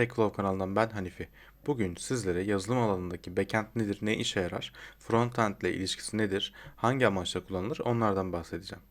TechFlow kanalından ben Hanifi. Bugün sizlere yazılım alanındaki backend nedir, ne işe yarar, frontend ile ilişkisi nedir, hangi amaçla kullanılır onlardan bahsedeceğim.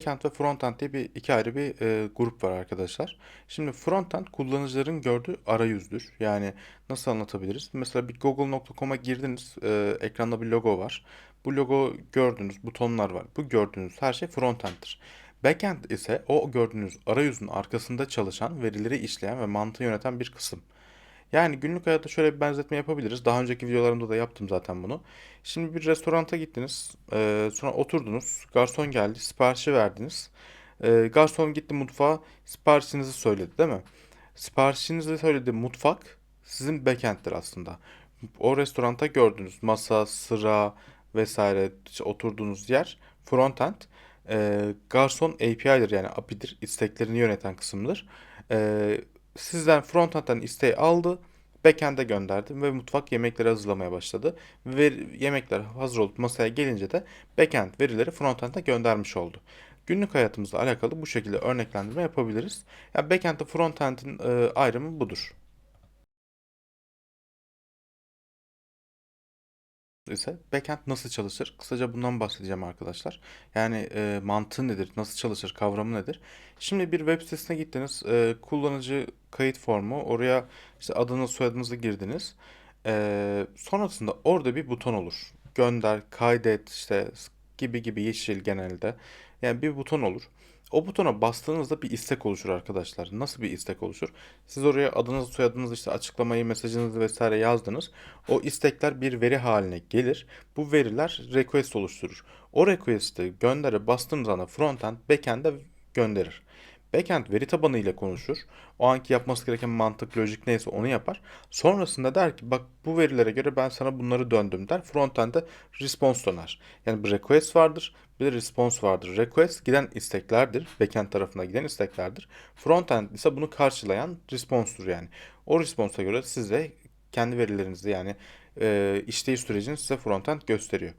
Backend ve frontend diye bir iki ayrı bir e, grup var arkadaşlar. Şimdi frontend kullanıcıların gördüğü arayüzdür. Yani nasıl anlatabiliriz? Mesela bir google.com'a girdiniz, e, ekranda bir logo var. Bu logo gördüğünüz butonlar var. Bu gördüğünüz her şey frontend'tir. Backend ise o gördüğünüz arayüzün arkasında çalışan, verileri işleyen ve mantığı yöneten bir kısım. Yani günlük hayatta şöyle bir benzetme yapabiliriz. Daha önceki videolarımda da yaptım zaten bunu. Şimdi bir restoranta gittiniz. eee, sonra oturdunuz. Garson geldi. Siparişi verdiniz. Eee, garson gitti mutfağa. Siparişinizi söyledi değil mi? Siparişinizi söyledi mutfak sizin backend'tir aslında. O restoranta gördüğünüz masa, sıra vesaire işte oturduğunuz yer frontend. Eee garson API'dir yani API'dir. isteklerini yöneten kısımdır. Eee Sizden frontend'den isteği aldı, backend'e gönderdi ve mutfak yemekleri hazırlamaya başladı. Ve yemekler hazır olup masaya gelince de backend verileri frontend'e göndermiş oldu. Günlük hayatımızla alakalı bu şekilde örneklendirme yapabiliriz. Yani backend ile frontend'in e, ayrımı budur. İse backend nasıl çalışır? Kısaca bundan bahsedeceğim arkadaşlar. Yani e, mantığı nedir? Nasıl çalışır? Kavramı nedir? Şimdi bir web sitesine gittiniz. e, kullanıcı kayıt formu. Oraya işte adını soyadınızı girdiniz. E, sonrasında orada bir buton olur. Gönder, kaydet işte gibi gibi yeşil genelde. Yani bir buton olur. O butona bastığınızda bir istek oluşur arkadaşlar. Nasıl bir istek oluşur? Siz oraya adınızı, soyadınızı, işte açıklamayı, mesajınızı vesaire yazdınız. O istekler bir veri haline gelir. Bu veriler request oluşturur. O request'i göndere bastığınız anda frontend backend'e gönderir. Backend veri tabanı ile konuşur. O anki yapması gereken mantık, lojik neyse onu yapar. Sonrasında der ki bak bu verilere göre ben sana bunları döndüm der. Frontend'e response döner. Yani bir request vardır, bir de response vardır. Request giden isteklerdir. Backend tarafına giden isteklerdir. Frontend ise bunu karşılayan response'dur yani. O response'a göre size kendi verilerinizi yani e, işleyiş sürecini size frontend gösteriyor.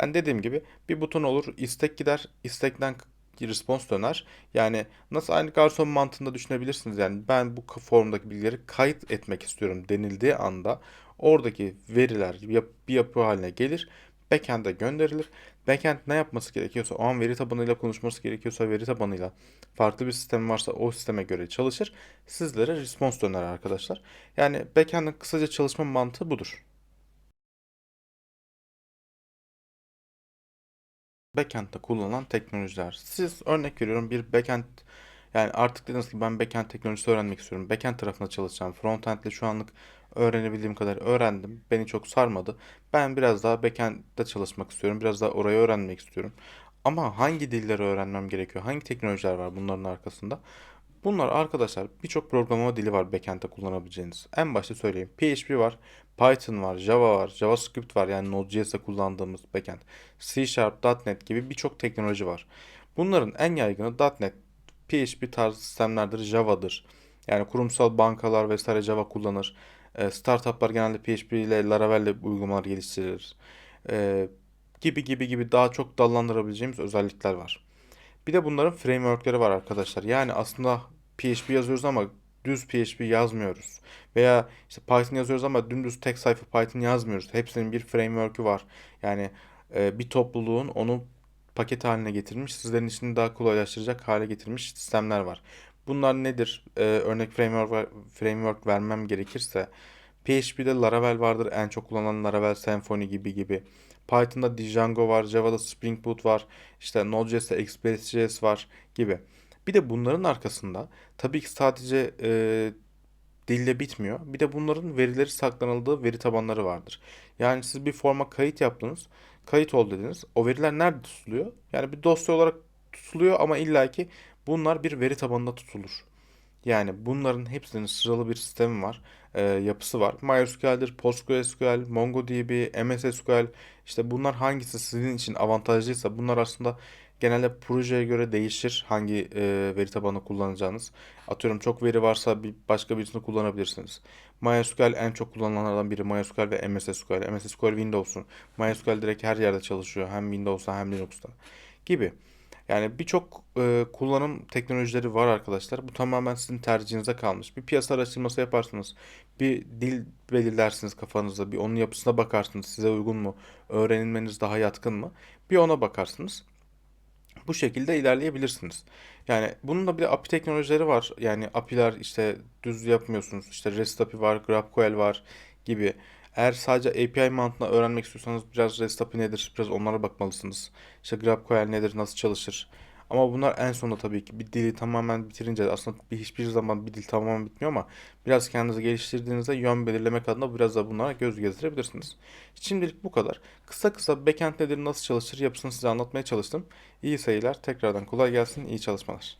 Yani dediğim gibi bir buton olur, istek gider, istekten response döner. Yani nasıl aynı garson mantığında düşünebilirsiniz. Yani ben bu formdaki bilgileri kayıt etmek istiyorum denildiği anda oradaki veriler bir yapı haline gelir. Backend'e gönderilir. Backend ne yapması gerekiyorsa, o an veri tabanıyla konuşması gerekiyorsa veri tabanıyla, farklı bir sistem varsa o sisteme göre çalışır. Sizlere response döner arkadaşlar. Yani backend'in kısaca çalışma mantığı budur. Backend'de kullanılan teknolojiler. Siz örnek veriyorum bir backend yani artık dediniz ki ben backend teknolojisi öğrenmek istiyorum. Backend tarafında çalışacağım. Frontend ile şu anlık öğrenebildiğim kadar öğrendim. Beni çok sarmadı. Ben biraz daha backend'de çalışmak istiyorum. Biraz daha orayı öğrenmek istiyorum. Ama hangi dilleri öğrenmem gerekiyor? Hangi teknolojiler var bunların arkasında? Bunlar arkadaşlar birçok programlama dili var backend'de kullanabileceğiniz. En başta söyleyeyim. PHP var, Python var, Java var, JavaScript var yani Node.js'de kullandığımız backend. C Sharp, .NET gibi birçok teknoloji var. Bunların en yaygını .NET, PHP tarzı sistemlerdir, Java'dır. Yani kurumsal bankalar vesaire Java kullanır. E, startuplar genelde PHP ile Laravel ile uygulamalar geliştirir. E, gibi gibi gibi daha çok dallandırabileceğimiz özellikler var. Bir de bunların frameworkleri var arkadaşlar. Yani aslında PHP yazıyoruz ama düz PHP yazmıyoruz. Veya işte Python yazıyoruz ama dümdüz tek sayfa Python yazmıyoruz. Hepsinin bir framework'ü var. Yani e, bir topluluğun onu paket haline getirmiş, sizlerin işini daha kolaylaştıracak hale getirmiş sistemler var. Bunlar nedir? E, örnek framework, framework vermem gerekirse PHP'de Laravel vardır. En çok kullanılan Laravel Symfony gibi gibi. Python'da Django var, Java'da Spring Boot var, işte Node.js'te Express.js var gibi. Bir de bunların arkasında tabii ki sadece e, dille bitmiyor. Bir de bunların verileri saklanıldığı veri tabanları vardır. Yani siz bir forma kayıt yaptınız, kayıt ol dediniz. O veriler nerede tutuluyor? Yani bir dosya olarak tutuluyor ama illaki bunlar bir veri tabanında tutulur. Yani bunların hepsinin sıralı bir sistemi var, e, yapısı var. MySQL'dir, PostgreSQL, MongoDB, MS SQL. İşte bunlar hangisi sizin için avantajlıysa bunlar aslında genelde projeye göre değişir hangi e, veri tabanı kullanacağınız. Atıyorum çok veri varsa bir başka birisini kullanabilirsiniz. MySQL en çok kullanılanlardan biri MySQL ve MS SQL. MS SQL Windows'un. MySQL direkt her yerde çalışıyor. Hem Windows'ta hem Linux'ta gibi. Yani birçok e, kullanım teknolojileri var arkadaşlar. Bu tamamen sizin tercihinize kalmış. Bir piyasa araştırması yaparsınız. Bir dil belirlersiniz kafanızda. Bir onun yapısına bakarsınız. Size uygun mu? Öğrenilmeniz daha yatkın mı? Bir ona bakarsınız. Bu şekilde ilerleyebilirsiniz. Yani bunun da bir de API teknolojileri var. Yani API'ler işte düz yapmıyorsunuz. İşte REST API var, GraphQL var gibi. Eğer sadece API mantığını öğrenmek istiyorsanız biraz REST API nedir? Biraz onlara bakmalısınız. İşte GraphQL nedir? Nasıl çalışır? Ama bunlar en sonunda tabii ki bir dili tamamen bitirince aslında bir, hiçbir zaman bir dil tamamen bitmiyor ama biraz kendinizi geliştirdiğinizde yön belirlemek adına biraz da bunlara göz gezdirebilirsiniz. Şimdilik bu kadar. Kısa kısa backend nedir, nasıl çalışır yapısını size anlatmaya çalıştım. İyi seyirler. Tekrardan kolay gelsin. iyi çalışmalar.